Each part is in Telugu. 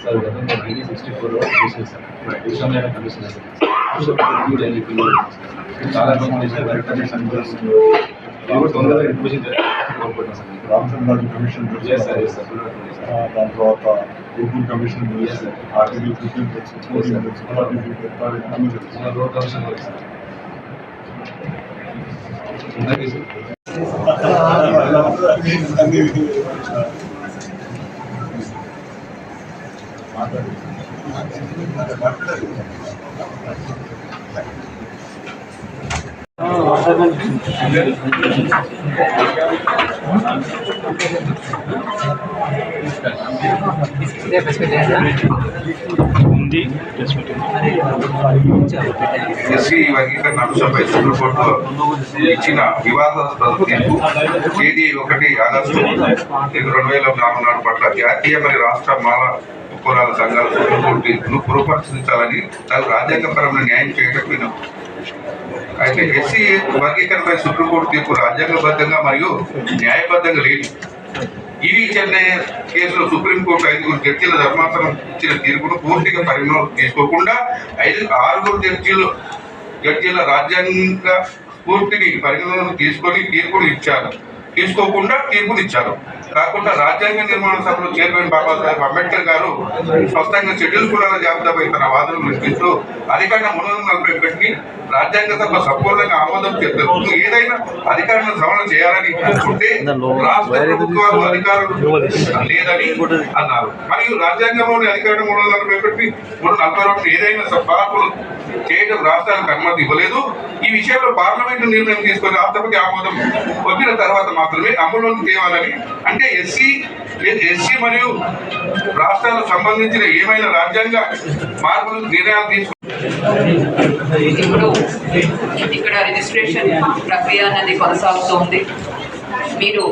సార్ గతంలో నైన్టీన్ సిక్స్టీ ఫోర్లో చేసింది సార్ ఇప్పుడు విశ్వమైన కమిషన్ చాలా మంది చేశారు రికమెండేషన్ ఎవరు తొందరగా ఇన్ఫర్మేషన్ కోరుకుంటున్నాం sir Ramachandraju commission Yes, sir, yes, sir. ఆ, దాని తర్వాత Guntur commission Yes, sir. Article fifteen తెలుసు ఫోర్టీన్ తెలుసు ఫార్టీ ఫిఫ్టీన్ అన్ని తెలుసు మన రోడ్ కమిషన్ కూడా సార్ థ్యాంక్ ఉంది. ఎస్సీ వర్గీకరణ అంశంపై సుప్రీంకోర్టు ఇచ్చిన వివాదాస్పద తీర్పు తేదీ ఒకటి ఆగస్టు రెండు వేల నాలుగు నాడు పట్ల జాతీయ మరియు రాష్ట్ర మాల కులాల సంఘాల సుప్రీంకోర్టు తీర్పును పునఃపరిశీలించాలని రాజ్యాంగపరమైన న్యాయం చేయటం వినం అయితే ఎస్సీ వర్గీకరణపై సుప్రీంకోర్టు తీర్పు రాజ్యాంగబద్ధంగా మరియు న్యాయబద్ధంగా లేదు. ఈవీ చెన్నై కేసులో సుప్రీంకోర్టు ఐదుగురు జడ్జీల ధర్మాసనం ఇచ్చిన తీర్పును పూర్తిగా పరిగణలోకి తీసుకోకుండా ఐదు ఆరుగురు జడ్జీలు జడ్జీల రాజ్యాంగ స్ఫూర్తిని పరిగణలోకి తీసుకొని తీర్పును ఇచ్చారు. తీసుకోకుండా తీర్పును ఇచ్చారు. కాకుండా రాజ్యాంగ నిర్మాణ సభలో చైర్మన్ బాబాసాహెబ్ అంబేద్కర్ గారు స్పష్టంగా షెడ్యూల్ కులాల జాబితాపై తన వాదనలు వినిపిస్తూ అధికారం మూడు వందల నలభై ఒకటిని రాజ్యాంగ సభ సంపూర్ణంగా ఆమోదం చేస్తారు ఏదైనా అధికారులను సవరణ చేయాలని ఉంటే రాష్ట్ర ప్రభుత్వాలు అధికారులు లేదని అన్నారు. మరియు రాజ్యాంగంలోని అధికారం మూడు వందల నలభై ఒకటి మూడు నలభై ఒకటి ఏదైనా మార్పులు చేయడం రాష్ట్రానికి అనుమతి ఇవ్వలేదు. ఈ విషయంలో పార్లమెంటు నిర్ణయం తీసుకొని రాష్ట్రపతి ఆమోదం పొందిన తర్వాత మాత్రమే అమలులోకి తేవాలని అంటే ఎస్సీ ఎస్సీ మరియు రాష్ట్రాలకు సంబంధించిన ఏమైనా రాజ్యాంగ మార్పులు నిర్ణయాలు తీసుకు ఇప్పుడు ఇక్కడ రిజిస్ట్రేషన్ ప్రక్రియ అనేది కొనసాగుతుంది. మీరు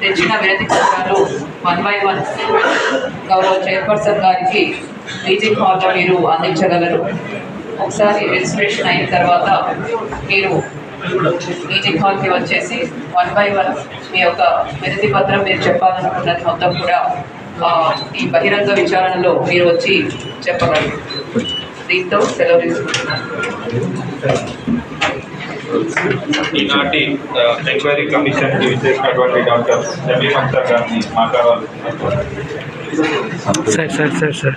తెచ్చిన వినతి పత్రాలు వన్ బై వన్ గౌరవ చైర్పర్సన్ గారికి మీటింగ్ హాల్లో మీరు అందించగలరు. ఒకసారి రిజిస్ట్రేషన్ అయిన తర్వాత మీరు రీజింగ్ హాల్కి వచ్చేసి వన్ బై వన్ మీ యొక్క వినతి పత్రం మీరు చెప్పాలనుకున్నది మొత్తం కూడా ఈ బహిరంగ విచారణలో మీరు వచ్చి చెప్పగలరు. దీంతో సెలవు తీసుకుంటున్నాను. ఈనాటి ఎంక్వైరీ కమిషన్ విచ్చేసినటువంటి డాక్టర్ అఖ్తర్ గారిని మాట్లాడాలి. సరే సరే సరే సరే.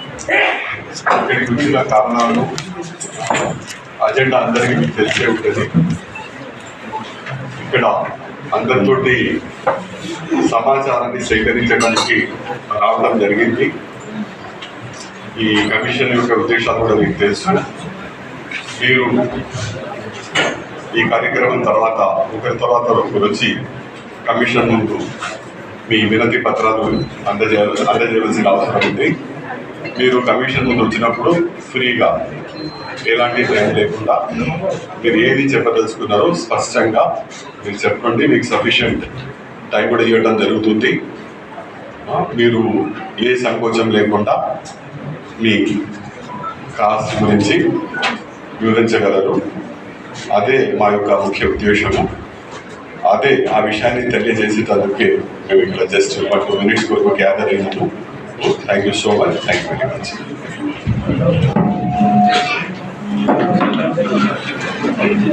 ఇక్కడికి వచ్చిన కారణాలు అజెండా అందరికీ మీకు తెలిసే ఉంటుంది. ఇక్కడ అందరితోటి సమాచారాన్ని సేకరించడానికి రావడం జరిగింది. ఈ కమిషన్ యొక్క ఉద్దేశాలు కూడా మీకు తెలుసు. మీరు ఈ కార్యక్రమం తర్వాత ఒకరి తర్వాత ఒకరు వచ్చి కమిషన్ ముందు మీ వినతి పత్రాలు అందజేయ అందజేయవలసిన అవసరం ఉంది. మీరు కమిషన్ ముందు వచ్చినప్పుడు ఫ్రీగా ఎలాంటి టైం లేకుండా మీరు ఏది చెప్పదలుచుకున్నారో స్పష్టంగా మీరు చెప్పండి మీకు సఫిషియంట్ టైం కూడా ఇవ్వడం జరుగుతుంది. మీరు ఏ సంకోచం లేకుండా మీ కాస్ట్ గురించి వివరించగలరు. అదే మా యొక్క ముఖ్య ఉద్దేశము. అదే ఆ విషయాన్ని తెలియజేసేటందుకే మేము ఇక్కడ జస్ట్ ఒక టూ మినిట్స్ కొరకు గ్యాదర్ అయినాము. Thank you so much. Thank you very much.